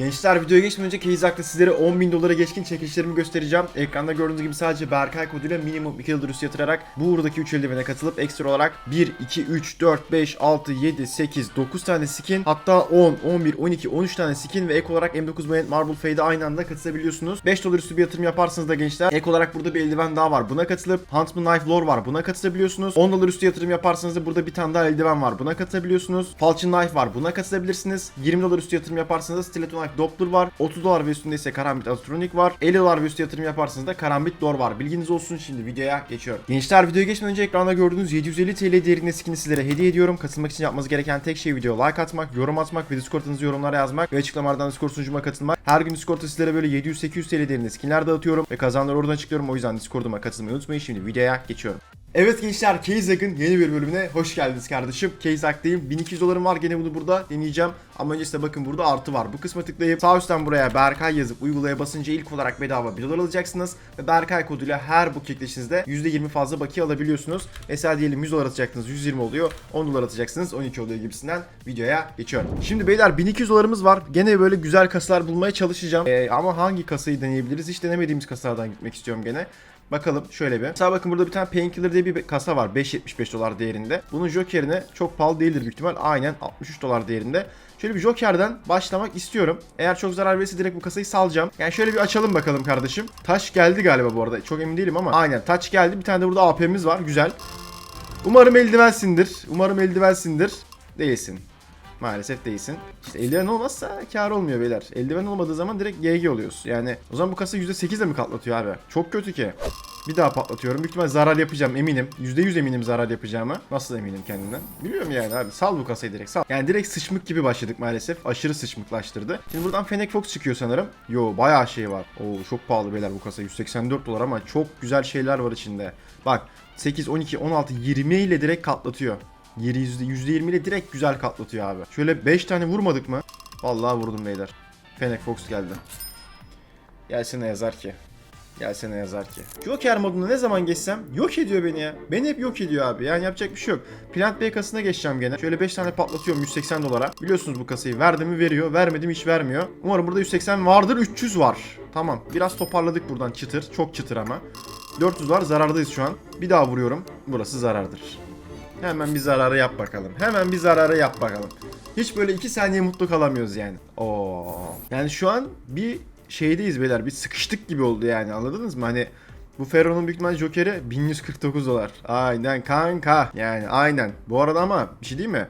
Gençler videoya geçmeden önce Keys Hakkı sizlere 10.000 dolara geçkin çekilişlerimi göstereceğim. Ekranda gördüğünüz gibi sadece Berkay koduyla minimum 2 yıldır üstü yatırarak bu uğurdaki 3 eldivene katılıp ekstra olarak 1, 2, 3, 4, 5, 6, 7, 8, 9 tane skin hatta 10, 11, 12, 13 tane skin ve ek olarak M9 Mayent Marble Fade'e aynı anda katılabiliyorsunuz. 5 dolar üstü bir yatırım yaparsanız da gençler ek olarak burada bir eldiven daha var. Buna katılıp Huntsman Knife Lore var. Buna katılabiliyorsunuz. 10 dolar üstü yatırım yaparsanız da burada bir tane daha eldiven var. Buna katılabiliyorsunuz. Falchion Knife var. Buna katılabilirsiniz. 20 dolar üstü yatırım yaparsanız da Stiletto Knife Doppler var. 30 dolar ve üstünde ise Karambit Astronik var. 50 dolar ve üstü yatırım yaparsanız da Karambit Door var. Bilginiz olsun şimdi videoya geçiyorum. Gençler videoya geçmeden önce ekranda gördüğünüz 750 TL değerinde skin'i sizlere hediye ediyorum. Katılmak için yapmanız gereken tek şey video like atmak, yorum atmak ve Discord'ınızı yorumlara yazmak ve açıklamalardan Discord sunucuma katılmak. Her gün Discord'da sizlere böyle 700-800 TL değerinde skinler dağıtıyorum ve kazanları oradan açıklıyorum. O yüzden Discord'uma katılmayı unutmayın. Şimdi videoya geçiyorum. Evet gençler Keizak'ın yeni bir bölümüne hoş geldiniz kardeşim. Keizak'tayım. 1200 dolarım var gene bunu burada deneyeceğim. Ama öncesinde bakın burada artı var. Bu kısma tıklayıp sağ üstten buraya Berkay yazıp uygulaya basınca ilk olarak bedava 1 dolar alacaksınız. Ve Berkay koduyla her bu çekilişinizde %20 fazla bakiye alabiliyorsunuz. Mesela diyelim 100 dolar atacaktınız 120 oluyor. 10 dolar atacaksınız 12 oluyor gibisinden videoya geçiyorum. Şimdi beyler 1200 dolarımız var. Gene böyle güzel kasalar bulmaya çalışacağım. Ee, ama hangi kasayı deneyebiliriz? Hiç denemediğimiz kasalardan gitmek istiyorum gene. Bakalım şöyle bir. Mesela bakın burada bir tane Painkiller diye bir kasa var. 5.75 dolar değerinde. Bunun Joker'ine çok pahalı değildir büyük ihtimal. Aynen 63 dolar değerinde. Şöyle bir Joker'den başlamak istiyorum. Eğer çok zarar verirse direkt bu kasayı salacağım. Yani şöyle bir açalım bakalım kardeşim. Taş geldi galiba bu arada. Çok emin değilim ama. Aynen taç geldi. Bir tane de burada AP'miz var. Güzel. Umarım eldivensindir. Umarım eldivensindir. Değilsin. Maalesef değilsin. İşte eldiven olmazsa kar olmuyor beyler. Eldiven olmadığı zaman direkt GG oluyoruz. Yani o zaman bu kasa %8 de mi katlatıyor abi? Çok kötü ki. Bir daha patlatıyorum. Büyük ihtimal zarar yapacağım eminim. %100 eminim zarar yapacağıma. Nasıl eminim kendimden? Biliyorum yani abi. Sal bu kasayı direkt sal. Yani direkt sıçmık gibi başladık maalesef. Aşırı sıçmıklaştırdı. Şimdi buradan Fennec Fox çıkıyor sanırım. Yo bayağı şey var. Oo çok pahalı beyler bu kasa. 184 dolar ama çok güzel şeyler var içinde. Bak 8, 12, 16, 20 ile direkt katlatıyor. Yeri yüzde 20 ile direkt güzel katlatıyor abi. Şöyle 5 tane vurmadık mı? Vallahi vurdum beyler. Fennec Fox geldi. Gelsene yazar ki. Gelsene yazar ki. Joker moduna ne zaman geçsem yok ediyor beni ya. Beni hep yok ediyor abi. Yani yapacak bir şey yok. Plant Bay kasasına geçeceğim gene. Şöyle 5 tane patlatıyorum 180 dolara. Biliyorsunuz bu kasayı. Verdi mi veriyor. Vermedi mi hiç vermiyor. Umarım burada 180 vardır. 300 var. Tamam. Biraz toparladık buradan çıtır. Çok çıtır ama. 400 var. Zarardayız şu an. Bir daha vuruyorum. Burası zarardır. Hemen bir zararı yap bakalım. Hemen bir zararı yap bakalım. Hiç böyle 2 saniye mutlu kalamıyoruz yani. Oo. Yani şu an bir şeydeyiz beyler. Bir sıkıştık gibi oldu yani. Anladınız mı? Hani bu Ferro'nun büyük ihtimalle Joker'i 1149 dolar. Aynen kanka. Yani aynen. Bu arada ama bir şey değil mi?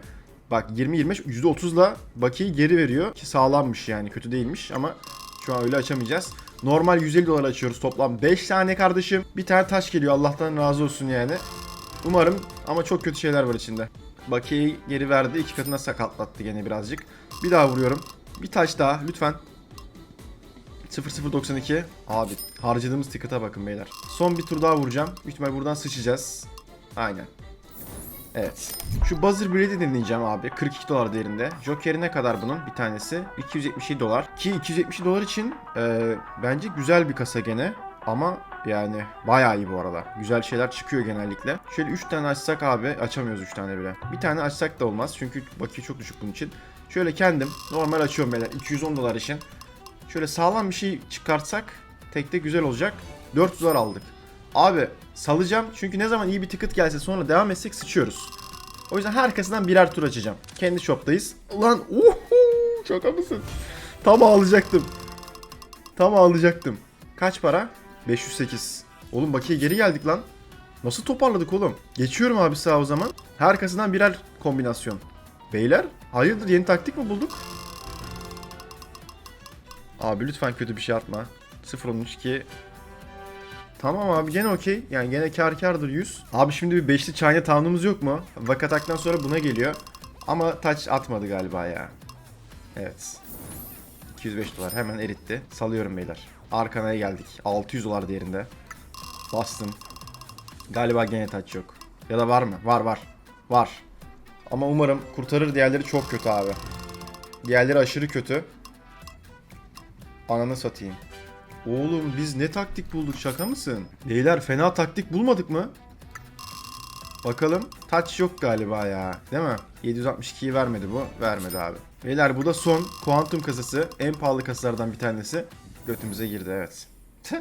Bak 20-25 %30'la bakiyi geri veriyor. Ki sağlammış yani. Kötü değilmiş ama şu an öyle açamayacağız. Normal 150 dolar açıyoruz toplam 5 tane kardeşim. Bir tane taş geliyor Allah'tan razı olsun yani. Umarım ama çok kötü şeyler var içinde. Bakiye'yi geri verdi. iki katına sakatlattı gene birazcık. Bir daha vuruyorum. Bir taş daha lütfen. 0092. Abi harcadığımız ticket'a bakın beyler. Son bir tur daha vuracağım. Büyük buradan sıçacağız. Aynen. Evet. Şu Buzzer Blade'i deneyeceğim abi. 42 dolar değerinde. Joker'i ne kadar bunun? Bir tanesi. 277 dolar. Ki 270 dolar için e, bence güzel bir kasa gene. Ama yani bayağı iyi bu arada. Güzel şeyler çıkıyor genellikle. Şöyle 3 tane açsak abi. Açamıyoruz 3 tane bile. Bir tane açsak da olmaz. Çünkü bakiye çok düşük bunun için. Şöyle kendim normal açıyorum beyler. 210 dolar için. Şöyle sağlam bir şey çıkartsak tekte güzel olacak. 400 dolar aldık. Abi salacağım çünkü ne zaman iyi bir ticket gelse sonra devam etsek sıçıyoruz. O yüzden herkesinden birer tur açacağım. Kendi shop'tayız. Ulan uhu şaka mısın? Tam ağlayacaktım. Tam ağlayacaktım. Kaç para? 508. Oğlum bakiye geri geldik lan. Nasıl toparladık oğlum? Geçiyorum abi sağ o zaman. Herkesinden birer kombinasyon. Beyler hayırdır yeni taktik mi bulduk? Abi lütfen kötü bir şey atma. 0.13 Tamam abi gene okey. Yani gene kar kardır 100. Abi şimdi bir beşli China Town'umuz yok mu? Vakatak'tan sonra buna geliyor. Ama taç atmadı galiba ya. Evet. 205 dolar hemen eritti. Salıyorum beyler. Arkanaya geldik. 600 dolar değerinde. Bastım. Galiba gene taç yok. Ya da var mı? Var var. Var. Ama umarım kurtarır diğerleri çok kötü abi. Diğerleri aşırı kötü. Ananı satayım. Oğlum biz ne taktik bulduk şaka mısın? Beyler fena taktik bulmadık mı? Bakalım. Touch yok galiba ya. Değil mi? 762'yi vermedi bu. Vermedi abi. Beyler bu da son. Kuantum kasası. En pahalı kasalardan bir tanesi. Götümüze girdi evet.